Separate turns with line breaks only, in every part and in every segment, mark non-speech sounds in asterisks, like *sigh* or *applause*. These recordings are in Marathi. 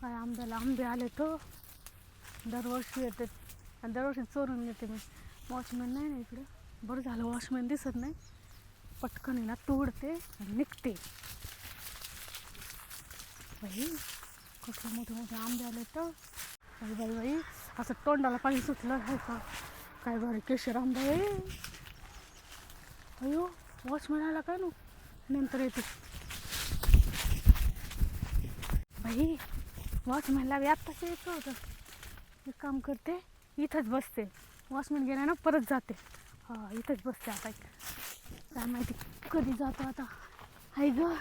काय आंब्याला आंबे आले तो दरवर्षी येते. आणि दरवर्षी चोरून येते मी. वॉचमॅन नाही ना इकडे? बरं झालं वॉचमॅन दिसत नाही. पटकन आहे ना तोडते आणि निघते. बाई कसं मोठे मोठे आंबे आले तर? बाई बाई बाई असं तोंडाला पाणी सुटलं आहे का? काय बरं केशर आंबा आहे. अयो वॉचमॅन आला काय नंतर येते. बाई वॉचमॅन लावी. आत्ताच यायचं होतं. एक काम करते इथंच बसते. वॉचमॅन गेल्यानं परत जाते. हा इथंच बसते आता. काय माहिती कधी जातो आता. हाय ग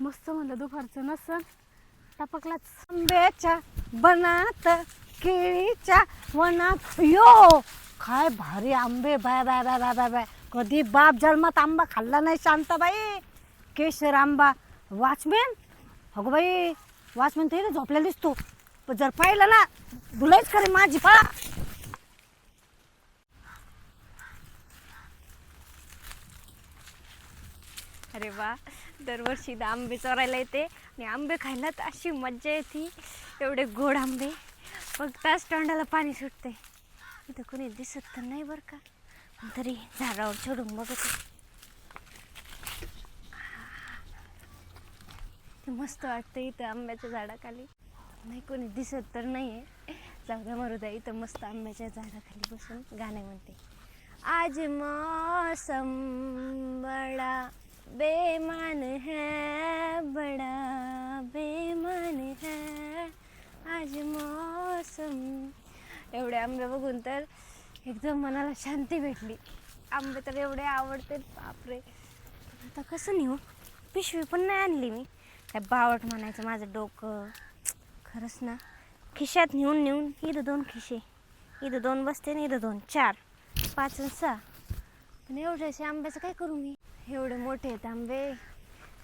मस्त म्हणलं दुपारचं नसन. टपकलाच
आंब्याच्या बनात केळीच्या वनात. यो काय भारी आंबे bye bye bye bye bye bye. कधी बाप जन्मात आंबा खाल्ला नाही शांताबाई. केशर आंबा. वॉचमॅन अगो बाई वॉचमॅन म्हणते इथे झोपलेला दिसतो. पण जर पाहिलं ना धुलाईच खरी माझी पळा
अरे वा दरवर्षी इथं आंबे चोरायला येते. आणि आंबे खायला तर अशी मज्जा येते. एवढे गोड आंबे. बघताच तोंडाला पाणी सुटते इथं कोणी दिसत तर नाही बरं का? पण तरी झाडावर चढून बघत ते मस्त वाटतं इथं आंब्याच्या झाडाखाली. नाही कोणी दिसत तर नाही आहे जाऊ द्या मरू द्या इथं मस्त आंब्याच्या झाडाखाली बसून गाणे म्हणते. आज मौसम बड़ा बेमान है बड़ा बेमान है. आज मौसम. एवढे आंबे बघून तर एकदम मनाला शांती भेटली. आंबे तर एवढे आवडते बापरे. आता कसं नेऊ? पिशवी पण नाही आणली मी. काय बावट म्हणायचं माझं डोकं. खरंच ना. खिशात नेऊन नेऊन इथं दोन खिशे. इथं दोन बसते आणि इथं दोन. चार. पाच आणि सहा. पण एवढ्याशे आंब्याचं काय करू मी? एवढे मोठे आहेत आंबे.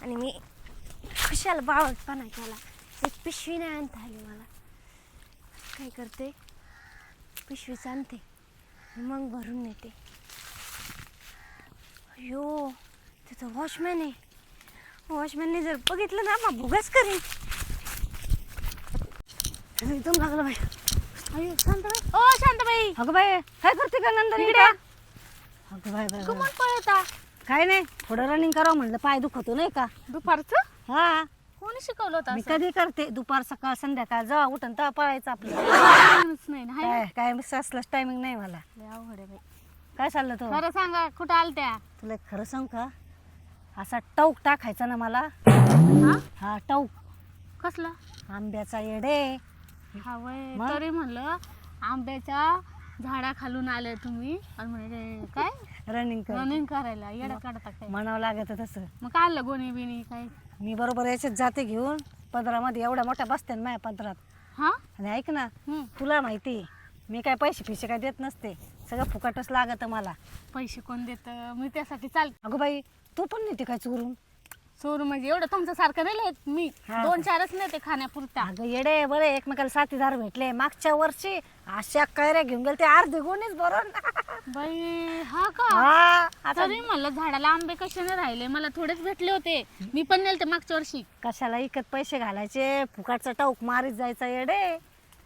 आणि मी कशाला बावटपणा केला. एक पिशवी नाही आणता आली मला. काय करते? पिशवीच आणते. मग भरून नेते. अयो तिथं वॉचमॅन आहे. वॉचमॅनने जर बघितलं ना मग भुगाच करेन. एकदम लागलं बाई.
अयो शांताबाई. ओ शांताबाई.
अगं बाई काय करते का नंदनी
इकडे.
अगं बाई बाई, बाई.
पळता
काय नाही थोडं रनिंग करावं म्हणलं पाय दुखतो नाही का?
दुपारचं?
हा.
कोणी शिकवलं होतं
मी
असं?
कधी करते दुपार सकाळ संध्याकाळ जेव्हा उठून तेव्हा पळायचं आपलं.
नाही ना हाय. ना?
काय काय मिस असलंच टायमिंग नाही मला.
लय अवघड आहे बाई.
काय चाललं तो?
खरं सांगा कुठं आलत्या?
तुला एक खरं सांग का? असा टौक टाकायचा ना मला.
हा?
हा टौक
कसला?
आंब्याचा येडे.
हा वय
मग?
तरी म्हणलं आंब्याच्या झाडा खालून आले तुम्ही. आणि म्हणजे काय?
रनिंग कर
रनिंग करायला. येडा काढता काय?
म्हणावं लागत तसं.
मग काय आलं गोणी बिणी काय?
मी बरोबर याच्यात जाते घेऊन पदरामध्ये एवढ्या मोठ्या बसते ना माझ्या पदरात.
हा?
आणि ऐक ना
हम्म.
तुला माहिती मी काय पैसे फिशे काय देत नसते. सगळं फुकटच लागत मला.
पैसे कोण देत? मी त्यासाठी चाल
अगं बाई तू पण नेते काय चोरून?
चोरू म्हणजे एवढं तुमचं सारखं नाही मी
हा.
दोन चारच नेते खाण्यापुरता.
अगं येडे बरे एकमेकाला साथीदार भेटले. मागच्या वर्षी अशा कैऱ्या घेऊन गेले ते अर्धे गुणीच भरून. *laughs*
बाई हा का?
हा आता
तरी म्हणलं झाडाला आंबे कशाने राहिले? मला थोडेच भेटले होते. मी पण नेलते मागच्या वर्षी.
कशाला इकत पैसे घालायचे? फुकटचा टाऊक मारीत जायचा येडे.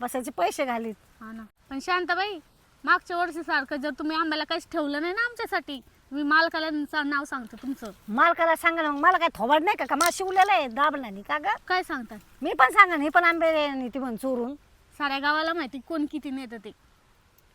बसायचे पैसे घालीत.
हा ना. पण शांताबाई मागच्या वर्षी सारखं जर तुम्ही आंब्याला काहीच ठेवलं नाही ना आमच्यासाठी मी मालकाला सा- नाव सांगतो तुमचं.
मालकाला सांगा ना मग मला काय थोबाड नाही का? का मला शिवलेलं आहे दाबला नाही का ग?
काय सांगतात
मी पण सांगा हे पण आंबे नेते म्हणून चोरून.
साऱ्या गावाला माहिती कोण किती नेतं ते.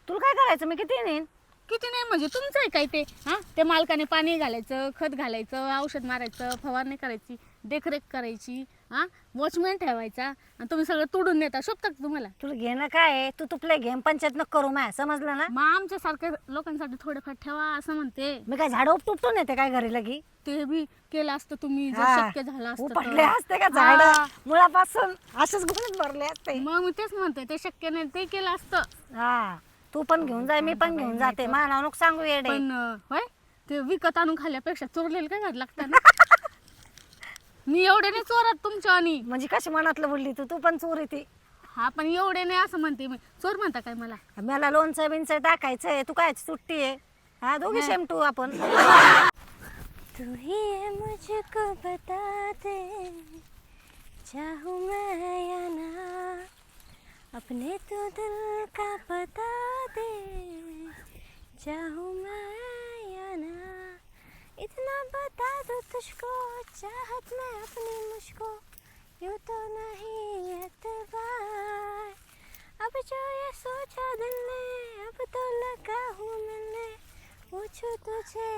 तुला काय करायचं? मी किती नेईन?
किती नाही म्हणजे तुमचं आहे काय ते? हा? ते मालकाने पाणी घालायचं खत घालायचं औषध मारायचं फवारणी करायची देखरेख करायची हा? वॉचमॅन ठेवायचा. आणि तुम्ही सगळं तोडून नेता शोभतात का तुम्हाला?
तुला घेणं काय आहे? तू तुपले घेम पंचायत नको करू माय. समजलं ना?
मग आमच्या सारख्या लोकांसाठी थोडेफार ठेवा असं म्हणते.
मी काय झाड उपटून येते काय घरी लगी?
ते बी केलं असतं तुम्ही जर
हा.
शक्य झालं असतं
उपटले
तर.
असते का झाड?
हा.
मुळापासून असेच गुणच भरले असते.
मग मी तेच म्हणते ते शक्य नाही ते केलं असतं.
हा. तू पण घेऊन जाय मी पण घेऊन जाते. मा नाव नको सांगू येडे.
पण अं, होय? ते विकत आणून खाल्ल्यापेक्षा चोरलेलं काय घात लागतं ना? *laughs* मी एवढे नाही चोरत तुमच्या आणि.
म्हणजे कशी मनातलं बोलली तू? तू पण चोर येते
हा पण एवढे नाही असं म्हणते मी. चोर म्हणता काय मला?
मला लोणचं बिनचं टाकायचंय. तू काय सुट्टी आहे? हा दोघी शेम *laughs* तू आपण.
तू ही मुझको बता दे चाहूँ मैं या ना? अपने तो दिल का पता दे चाहूँ मैं या ना। इतना बता दो तुझको चाहत में अपनी मुझको यूँ तो नहीं एतबार। अब जो ये सोचा दिल ने अब तो लगा हूँ मिलने पूछू तुझे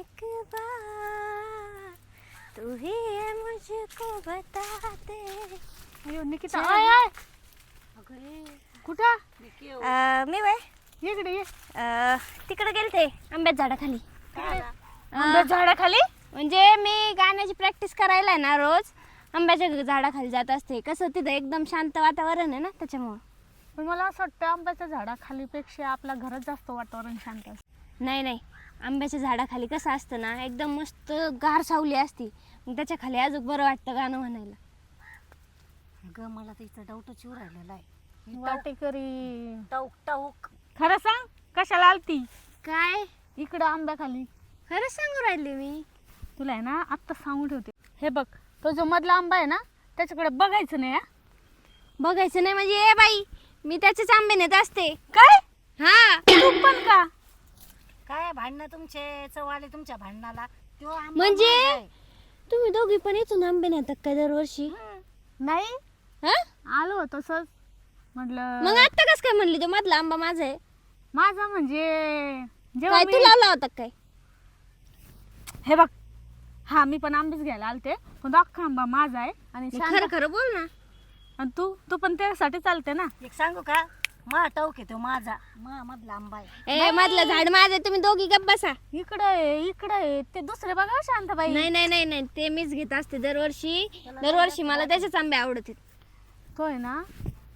एक बार। तू ही है मुझको बता दे।
निकिता कुठं?
मी बाय
इकडे ये.
तिकडे गेलते आंब्यात झाडाखाली.
आंब्याच्या झाडाखाली?
म्हणजे मी गाण्याची प्रॅक्टिस करायला आहे ना रोज आंब्याच्या झाडाखाली जात असते. कसं तिथं एकदम शांत वातावरण आहे ना त्याच्यामुळं.
पण मला असं वाटतं आंब्याच्या झाडाखालीपेक्षा आपल्या घरात जास्त वातावरण शांत असतं.
नाही नाही. आंब्याच्या झाडाखाली कसं असतं ना एकदम मस्त गार सावली असती. मग त्याच्याखाली अजून बरं वाटतं गाणं म्हणायला.
अगं मला तर इथं डाऊटच येऊ राहिलेला आहे.
वाटेकरी
टाऊक टाऊक
खरं सांग कशाला आलती?
काय?
इकडं आंब्याखाली.
खरंच सांगू राहिली मी.
तुला आहे ना आत्ता सांगून ठेवते. हे बग तो जो मधला आंबा आहे ना त्याच्याकडे बघायचं नाही हा?
बघायचं नाही म्हणजे ए बाई मी त्याचेच आंबे नेत असते.
काय?
हा.
तू पण का?
काय भांडणं तुमचे? चव्हाले तुमच्या भांडणाला. तो आंबा
म्हणजे?
आहे.
तुम्ही दोघी पण इथून आंबे नेतात काय दरवर्षी?
नाही
हा?
आलो तसंच. म्हटलं
मग आता कस काय म्हणली तो? मधला आंबा माझा आहे.
माझा म्हणजे जेव्हा
काय
मी-
तुला आला होता काय?
हे बघ. हा मी पण आंबेच घ्यायला आलते. पण तो अख्खा आंबा माझा आहे. आणि
मग
शांत-
खरं खरं बोल ना.
आणि तू तू पण त्यासाठी चालते ना.
एक सांगू का? मा आहे तो माझा. मा मधला आंबा आहे.
ए मधलं झाड माझं आहे, तुम्ही दोघी गप्प बसा.
इकडं आहे इकडं आहे. ते दुसरे बघा शांताबाई.
नाही नाही नाही नाही. ते मीच घेत असते दरवर्षी. दरवर्षी मला त्याचेच आंबे आवडत
तो आहे ना?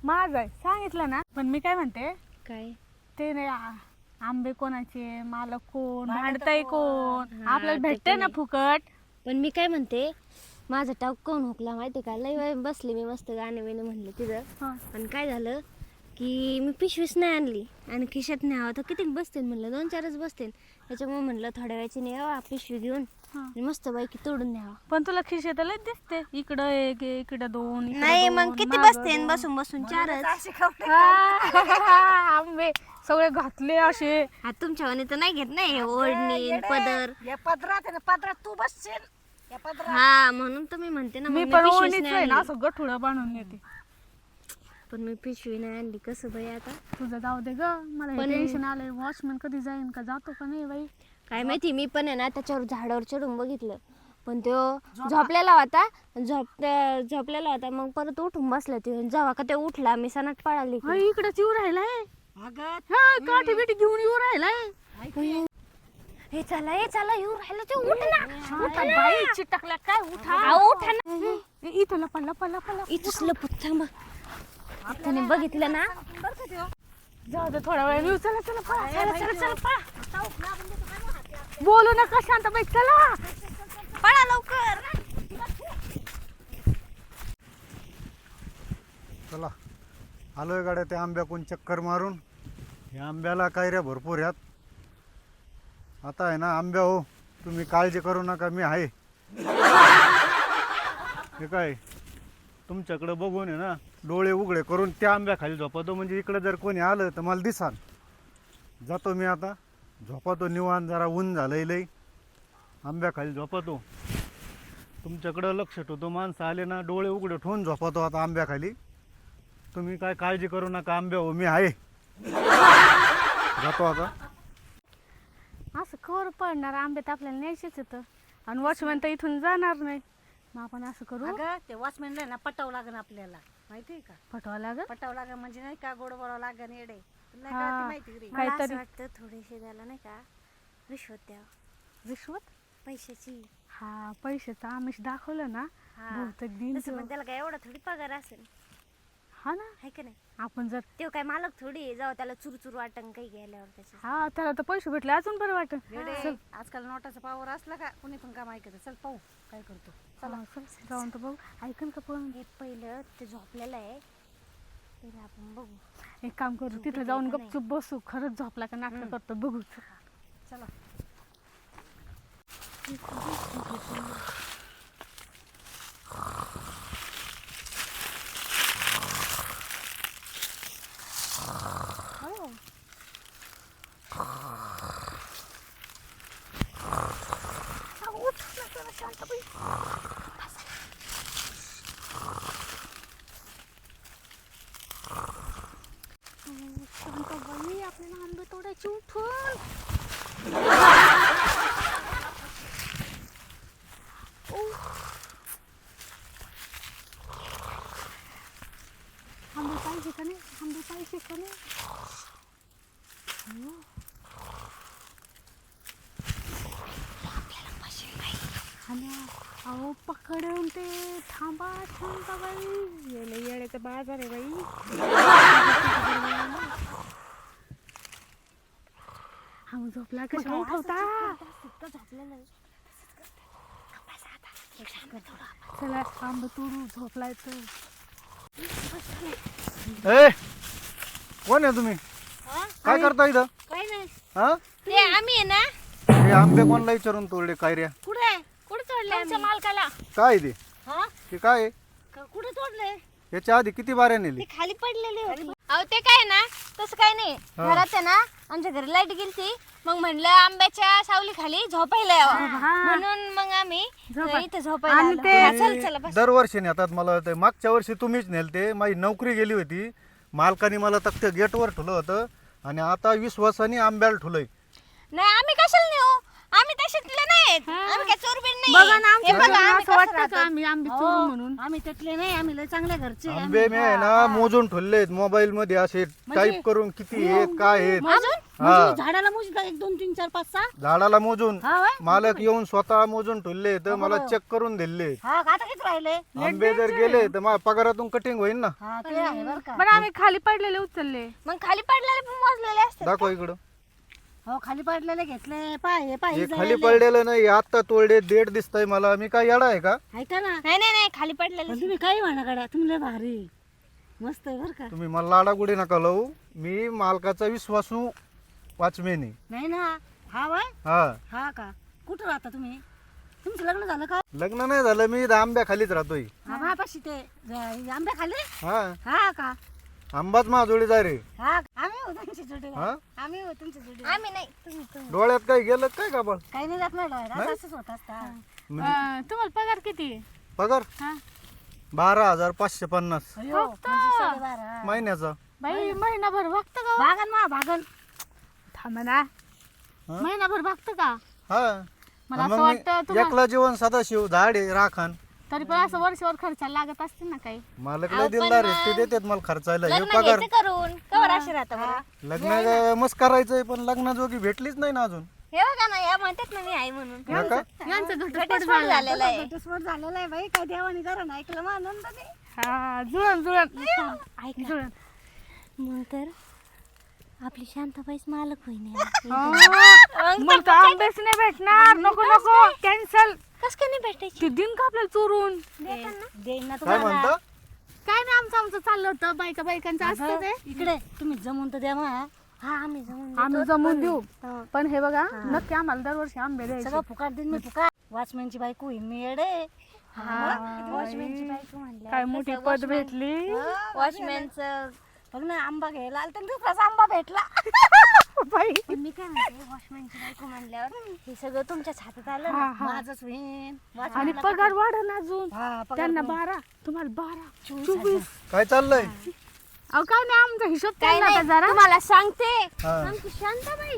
माझा. आहे सांगितलं ना? पण मी काय म्हणते?
काय?
ते नाही आ- आंबे कोणाचे? मालक कोण?
भांडतं
भांडतय
कोण?
आपल्याला भेटते ना. फुकट?
पण मी काय म्हणते? माझा टाक कोण हुकला माहिती का? लई वेळ बसले मी मस्त गाणे बिणे म्हणले तिथं.
हा.
आणि काय झालं की मी पिशवीच नाही आणली. आणि खिशात न्यावं तर किती बसतील म्हणलं? दोन चारच बसतील. त्याच्यामुळे म्हणलं थोड्या वेळची न्यावा पिशवी घेऊन. आणि मस्त पैकी तोडून न्यावा.
पण तुला खिशे लय दिसते. इकडं एक इकडं दोन इकडं
नाही
दोन,
मग किती
मागं
बसते
दोन.
बसून बसून चारच.
हा, *laughs* आंबे सगळे घातले असे.
हा तुमच्या वाणी तर नाही घेत नाही ओढणी. पदर.
या पदरात आहे ना पदरात तू बसशील. या पदरात.
हा म्हणून तर मी म्हणते ना
मी
मग
पण
पिशवीच
ओळणीच
नाही
आहे ना
आणली.
असं गठुडं बांधून येते
पण मी पिशवी नाही आणली कसं बाई आता?
तुझं जाऊ दे ग मला
पण-
टेन्शन आलंय. वॉचमॅन कधी जाईन का? जातो का नाही बाई?
काय माहिती मी पण आहे ना त्याच्यावर झाडावर चढून बघितलं. पण तो झोपलेला होता झोप झोपलेला होता मग परत उठून बसला ते. जेव्हा का ते उठला मी सनाट पळाली
हा इकडेच येऊ राहिलाय?
अगं
हा काठी बिठी घेऊन येऊ राहिलाय?
हे चला हे चला येऊ राहिलं ते. उठ ना
उठा बाई चिटकल्या काय? उठा.
उठा ना.
इथं लपा लपा लपा लपा.
इथंच लपत थांबा. त्याने बघितलं ना.
जाऊ दे थोडा वेळ. चला चला पळा चला चला चला पळा. बोलू नका शांताबाई चला.
पळा लवकर.
चला. आलोय गाड्या त्या आंब्याकून चक्कर मारून. या आंब्याला कायऱ्या भरपूर ह्यात आता आहे ना आंब्या हो. तुम्ही काळजी करू नका मी आहे. हे काय? तुमच्याकडे बघून आहे ना डोळे उघडे करून त्या आंब्याखाली झोपतो म्हणजे इकडं जर कोणी आलं तर मला दिसाल जातो मी आता. झोपतो निवांत जरा ऊन झालंय लई आंब्याखाली झोपतो. तुमच्याकडं लक्ष ठेवतो माणसं आले ना डोळे उघडे ठेवून झोपतो आता आंब्याखाली. तुम्ही काय काळजी करू नका आंब्या हो मी आहे. जातो आता.
असं कवर पडणार आंबे तर आपल्याला न्यायचेच येतं आणि वॉचमॅन तर इथून जाणार नाही. मग आपण असं करू?
अगं ते वॉचमॅनला ना पटावं लागेल आपल्याला. माहिती आहे का?
फटवा लागल
पटावं लागेल म्हणजे नाही का गोड बोलावं लागेल येडे. नाही
हा.
का ती माहिती रे.
मला असं
काहीतरी-
वाटतं थोडेसे त्याला नाही का रिश्वत द्यावं.
रिश्वत?
पैशाची.
हा पैशाचं आमिष दाखवलं ना.
हा.
बहुतेक दिन
तसं पण त्याला काय एवढा थोडी पगार असेल.
हा ना.
आहे का नाही?
आपण जर
ते काय मालक थोडी आहे, जाऊ त्याला चुरचुर वाटण काही घ्यायल्यावर त्याच्या
हा त्याला तर पैसे भेटले अजून बरं वाटत
येडे आजकाल नोटाचा पावर असला का कुणी पण काम ऐकत चल पाहू काय करतो.
चला. चल जाऊन तर बघू. ऐकन का पण?
हे पहिलं ते झोपलेलं आहे. बघू.
एक काम करू तिथं जाऊन गपचूप बसू खरंच झोपला का नाटक करतो बघू.
चला.
शांत बाई येले बाजार आहे बाई हा मग झोपला कशा उठवता चला आंबा तोडू झोपलाय तर
ए कोण आहे तुम्ही? काय करता इथं?
काय नाही.
हा?
ते आम्ही आहे ना.
हे आंबे कोणला विचारून तोडले? काय रे?
कुठे कुठे तोडले आमच्या मालकाला.
काय ते?
हा?
ते काय? आहे?
कुठे तोडले
याच्या आधी किती बाऱ्या नेली?
ते खाली पडलेले होते. अहो ते काय ना तसं काय नाही. घरात आहे ना आमच्या घरी लाइट गेलती. मग म्हणलं आंब्याच्या सावली खाली झोपायला यावं. म्हणून मग आम्ही
झोपा.
इथं झोपायला
आणि
आलो.
ते-
हा, चल चला बस.
दरवर्षी नेतात मला ते. मागच्या वर्षी तुम्हीच नेलते. माझी नोकरी गेली होती. मालकाने मला तक्त गेटवर ठेवलं होतं. आणि आता विश्वासाने आंब्याला ठुलंय.
नाही आम्ही कशाला नेऊ? आम्ही तशातले नाहीत. आम्ही काय चोरबीर नाही
बघा ना
हे
आमच्या
बघा, आम्ही
असं
कसं
वाटतं
राहतो.
का आम्ही आंबे चोरू म्हणून.
हो, आम्ही नाही आम्ही लय चांगल्या घरचे आहे.
आंबे मी आहे ना मोजून ठेवलेत मोबाईल मध्ये असे टाईप करून किती आहेत काय आहेत.
अजून
हा.
म्हणजे झाडाला मोजता एक दोन तीन चार पाच सहा?
झाडाला मोजून.
हा व्हय?
मालक येऊन स्वतः मोजून ठेवले तर मला चेक करून दिले
हा आता किती राहिले?
आंबे जर गेले तर माझ्या पगारातून कटिंग होईल ना.
हा ते आहे बरं का.
पण आम्ही खाली पडलेले उचलले.
मग खाली पडलेले पण मोजलेले असतात
दाखव इकडं.
हो खाली पडलेले घेतले पाय हे पाय
हे
हे
खाली
जळाले.
पडलेलं नाही आत्ता तोडले डेट दिसतंय मला. मी काय येडा आहे का?
ऐका ना.
नाही नाही नाही खाली पडलेले
पण तुम्ही काही म्हणा गड्या तुम्ही लय भारी. मस्त आहे बरं का.
तुम्ही मला लाडागुडी नका लावू. मी मालकाचा विश्वासू वाचमेन. आहे
नाही ना हा वय?
हा.
हा का? कुठं राहता तुम्ही? तुमचं लग्न झालं का?
लग्न नाही झालं मी आंब्या खालीच राहतोय.
हा माझ्यापाशी ते ज- आंबे खाल्ले?
हा.
हा का?
आंबाच माझोळी जाय रे
हा आम्ही हो तुमची जोडी
हा?
आम्ही हो तुमची जोडी
आम्ही नाही तुम्ही तुम्ही.
डोळ्यात काय गेलं काय का पण
काही नाही जात नाही? डोळ्यात असंच होत असता.
म्हणजे
अं, तुम्हाला पगार किती? आहे?
पगार?
हा?
बारा हजार पाचशे पन्नास.
अयो म्हणजे साडेबारा.
महिन्याचा.
बाई महिनाभर बघतं का हो?
भागन मा भागन.
थांबा ना.
हा?
महिनाभर बघतं का?
हा.
मला
मग
असं
मी
वाटतं तुम्हाला
एकला जीवन सदाशिव झाड राखण
तरी पण असं वर्षभर खर्चाला लागत असतील ना काही.
मालकला दिलदार आहे ते देतात मला खर्चायला हे
लग्न
पगार.
घ्यायचं करून कवर असे राहता बरं.
लग्न मस्त करायचंय पण लग्नाजोगी भेटलीच नाही ना अजून.
हे बघा ना या म्हणतात ना मी आई म्हणून.
हा का?
यांचं घटस्फोट
घटस्फोट
झाला
झालेला आहे.
घटस्फोट झालेला आहे बाई काय देवानी करा ना ऐकलं मग आनंदाने?
हा जुळण जुळण.
ऐका.
जुळण.
मग तर आपली शांताबाईच मालक होईन *laughs*
मग तर आंबेच नाही भेटणार. नको नको. कॅन्सल
कस काय नाही भेटायची?
ते दिन का आपल्याला चोरून?
देईन ना
काय
तुम्हाला.
म्हणता?
काय नाही आमचं आमचं चाललं होतं. बायका बायकांचं असतं ते.
इकडे तुम्ही जमून तर द्या मा
हा आम्ही जाऊन
आम्ही जमून देऊ.
हा.
पण हे बघा नक्की आम्हाला दरवर्षी आंबे द्यायचे.
सगळं फुकाट देईन मी फुकाट वॉचमॅनची बायको होईन मी येडे
वॉचमॅनची बायको म्हणल्या.
काय मोठी पद भेटली.
वॉचमॅनचं
बघ ना आंबा घ्यायला आला तर दुसराच आंबा भेटला. *laughs*
बाई.
पण मी काय म्हणते वॉचमॅनची बायको म्हणल्यावर हे सगळं तुमच्याच हातात आलं
हा,
ना
हा.
माझंच होईन.
आणि पगार वाढन अजून.
हा पगार
त्यांना
पण.
बारा तुम्हाला बारा चोवीस
काय चाललंय?
अहो काय नाही आमचा हिशोब
काय नाही
जरा.
तुम्हाला सांगते.
हा.
आमची शांताबाई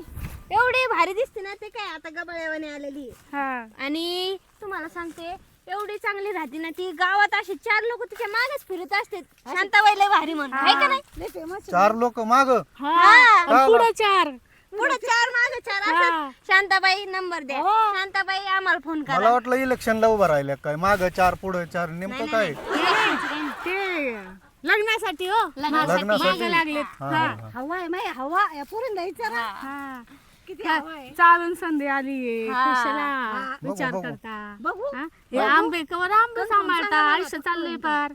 एवढी भारी दिसते ना ते काय आता गबाळ्यावाने आलेली. आहे.
हा.
आणि तुम्हाला सांगते एवढी चांगली राहते ना ती. गावात असे चार लोक तिच्या मागेच फिरत असते शांताबाई लय भारी म्हणून. आहे का नाही?
चार लोक माग?
हा.
हा.
पुढे चार.
पुढे चार मागे चार
हा.
शांताबाई नंबर द्या. शांताबाई आम्हाला फोन
मला
करा
वाटलं इलेक्शनला उभं राहिल्या काय? माग चार पुढे चार नेमकं काय?
ते लग्नासाठी हो.
लग्नासाठी.
मागं लागलेत.
हा,
हा.
हा.
हवा आहे माय हवा या पुरून द्यायचं ना.
हा.
किती हवा आहे
चालून संधी आली
हा.
कशाला
बघू,
विचार
बघू.
करता.
बघू.
हा? हे आंबे कवर आंबे सांभाळता आयुष्य चाललंय पार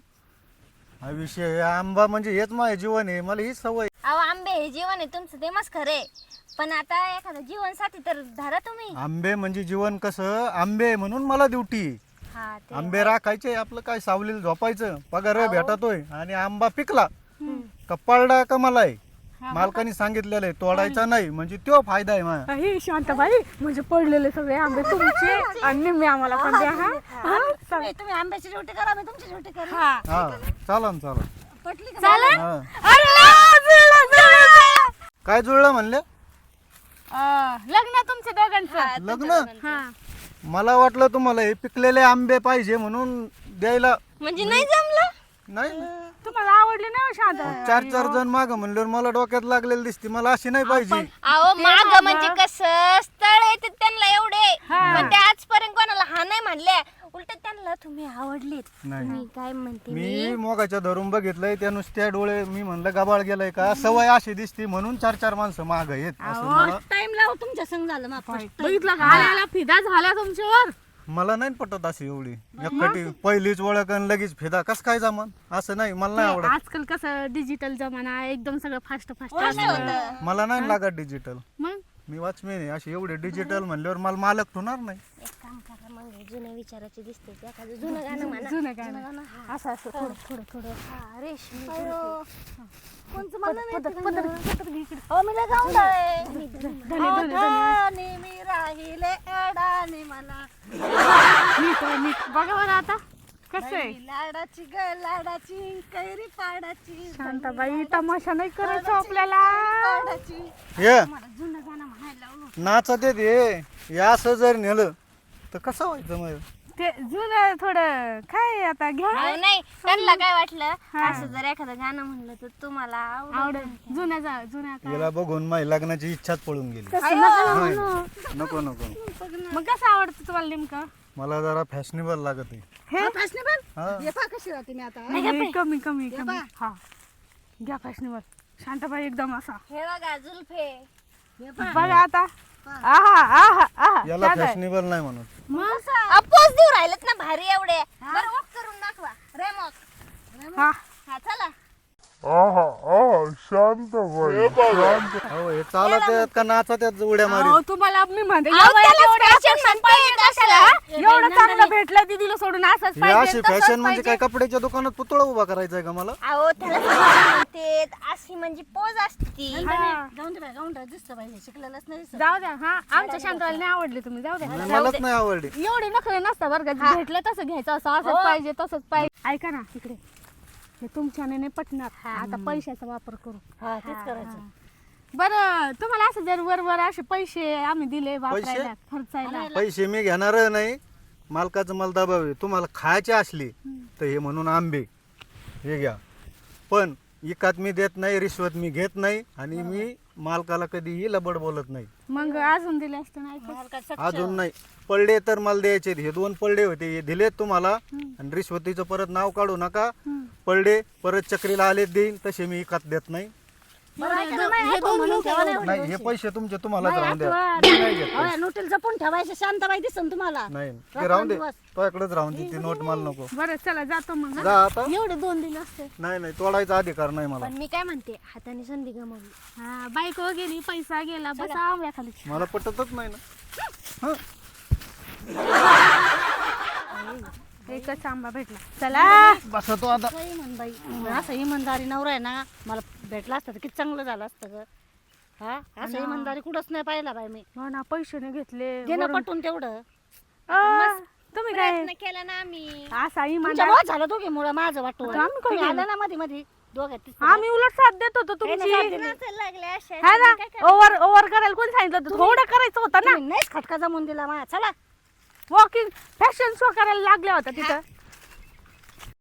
हा विषय आंबा म्हणजे हेच माझे जीवन आहे मला हीच सवय
अहो आंबे हे जीवन आहे तुमचं ते मस्त खरे पण आता एखादं जीवन साथी तर धरा तुम्ही.
आंबे म्हणजे जीवन कसं? आंबे म्हणून मला ड्युटी
हा ते
आंबे राखायचे आपलं काय सावलीला झोपायचं पगार भेटतोय आणि आंबा पिकला. का पडला का मला आहे. मालकाने सांगितलेलं आहे तोडायचा नाही म्हणजे तो फायदा आहे माझा.
हे शांताबाई म्हणजे पडलेले सगळे आंबे तुमचे आणि निम्मे आम्हाला पण द्या हा? हा
तुम्ही तुम्ही आंब्याची ड्युटी करा मी तुमची ड्युटी करा
हा.
हा चाला ना चाला
पटली का?
चालेल?
हा.
अरे, जुळलं, जुळलं.
काय जुळलं म्हणले?
अं, लग्न तुमच्या दोघांचं.
लग्न?
हा.
मला वाटलं तुम्हाला हे पिकलेले आंबे पाहिजे म्हणून द्यायला.
म्हणजे नाही जमलं?
नाही.
तुम्हाला आवडली नाही हो शांत?
चार चार जण माग म्हणल्यावर मला डोक्यात लागलेली दिसते. मला अशी नाही पाहिजे.
अहो माग म्हणजे कसं? स्थळ आहे ते त्यांना एवढे.
हा.
पण ते आजपर्यंत कोणाला हा नाही म्हणले. उलट त्यांना तुम्ही आवडलीत.
नाही.
मी काय म्हणते
मी मोगाच्या धरून बघितलंय त्या नुसत्या डोळे मी म्हणलं गबाळ गेलाय का? सवय अशी दिसते म्हणून चार चार माणसं माग येत. असं मला
टाइम लाव तुमच्या संग झालं मग.
बघितलं का? आल्याला फिदा झाला तुमच्यावर.
मला नाही पटत अशी एवढी. एकटी पहिलीच ओळख आणि लगेच फिदा. कस काय जमान? असं नाही मला नाही आवडत.
आजकाल कसं डिजिटल जमाना आहे, एकदम सगळं फास्ट फास्ट
मला नाही लागत डिजिटल
मग?
मी वॉचमॅन आहे अशी एवढे डिजिटल म्हणल्यावर मला मालक होणार नाही.
एक काम करा मग जुन्या विचाराचे दिसते ते एखादं जुनं गाणं म्हणा.
जुनं गाणं. असं असं थोडं थोडं थोडं.
हा, रेशमी
कोणचं मला नाही.
पदर पदर पदर घे इकडे.
हो मी लय गाऊन आहे.
धने धने धने
अवधानी मी राहिले अडाणी मला.
नीट नीट. बघा बरं आता. कसं आहे?
लाडाची ग लाडाची कैरी पाडाची
शांताबाई तमाशा नाही करायचो आपल्याला.
पाडाची.
ये.
जुनं गाणं म्हणायला लावलं.
नाचत येत हे हे असं जर नेलं तर कसं व्हायचं मग?
ते जुनं थोडं काय आता? घ्या.
अहो, नाही त्यांना काय वाटलं? असं जर एखादं गाणं म्हणलं तर तुम्हाला आवडेल.
जुन्या जा जुन्या का
याला बघून माझी लग्नाची इच्छाच पळून गेली.
तसं नका ना
नाही,
म्हणू.
नको. नको
मग कसं आवडतं तुम्हाला नेमकं?
मला जरा फॅशनेबल लागत आहे.
हे
फॅशनेबल
हा.
पहा कशी राहते मी आता.
नाही, कमी कमी. हा घ्या फॅशनेबल शांताबाई एकदम असा.
हे बघा जुल्फे.
हे पहा.
बघा आता. आहा आहा आहा.
याला
शांत आहे.
फॅशनेबल नाही म्हणत.
मग
अपोज देऊ राहिलेत ना भारी एवढे. बरं वॉक करून दाखवा. रेमॉक.
हा.
हा चला.
हो हे चालत आहेत का नाचत आहेत उड्या मारी
अहो, तुम्हाला मी म्हणते
अहो,
एवढं-
त्यालाच
एवढं
fashion
असं
म्हणते,
पाहिजे
कशाला?
कशाला? एवढं चांगलं भेटलं ती दिलं सोडून असंच
हे
पाहिजे
अशी
तसंच
फॅशन म्हणजे
पाहिजे.
काय? कपड्याच्या दुकानात पुतळा उभा करायचा आहे का मला?
अहो त्याला fashion म्हणते अशी म्हणजे पोज असती.
हा.
जाऊन दे बाई गाऊन राहा, दिसतं पाहिजे शिकलेलंच नाही दिसत.
जाऊ द्या हा. आमच्या शांताबाईला नाही आवडली तुम्ही जाऊ द्या.
नाही, मलाच नाही आवडली.
एवढे नखरे नसतं बरं का भेटलं तसं घ्यायचं असं असंच पाहिजे तसंच पाहिजे. ऐका ना तिकडे हे तुमच्याने नाही पटणार. आता पैशाचा वापर करू.
हा तेच करायचं.
बरं तुम्हाला असं जर वर वर असे पैसे आम्ही दिले वापरायला खर्चायला.
पैसे मी घेणार नाही. मालकाचं मला दबाव आहे. तुम्हाला खायचे असले तर हे म्हणून आंबे. हे घ्या. पण इकात मी देत नाही रिश्वत मी घेत नाही आणि मी मालकाला कधीही लबड बोलत नाही.
मग अजून दिले असते नाही का?
अजून नाही. पडले तर मला द्यायचे हे दोन पडले होते हे दिलेत तुम्हाला. आणि रिश्वतीचं परत नाव काढू नका. पडले परत चक्रीला आले देईन तसे मी इकात देत नाही? नाही हे पैसे तुमचे तुम्हालाच
नाही,
राहून द्या.
आठवण.
मी नाही घेत
हो, या नोटील जपून ठेवायचं शांताबाई दिसन तुम्हाला.
नाही ते राहून दे. तुझ्याकडेच राहून दे ती नोट मला नको.
बरं चला जातो मग हा.
जा आता.
एवढे दोन दिले असते.
नाही नाही तोडायचा अधिकार नाही मला.
पण मी काय म्हणते हाताने संधी गमावली.
हा बायको गेली पैसा गेला बस आंब्या खाली.
मला पटतच नाही ना. हं. *laughs*
एकच आंबा भेटला. चला.
बसा तो आता.
असं इमानबाई असं इमानदारी नवरा आहे ना मला भेटला असतं तर किती चांगलं झालं असतं ग. हा? असं इमानदारी कुठंच नाही पाहिला बाई मी.
हो ना पैसे नाही घेतले
देणं
वरून-
पटून तेवढं.
तुम्ही काय?
प्रयत्न केला ना आम्ही.
असा
तुमच्या
इमानदार
झालं दोघे मुळे माझं वाटून
आता आम्ही काय
तुम्ही? आला ना मध्ये मध्ये दोघं.
आम्ही उलट साथ देत होतो
नाही
तुमची.
नाचायला लागले अशा
हा ना? ओव्हर ओव्हर करायला कोण सांगितलं होतं? थोडं करायचं होतं ना.
नाहीच खटका जमून दिला मा चला.
वॉकिंग फॅशन शो करायला लागल्या होत्या तिथं.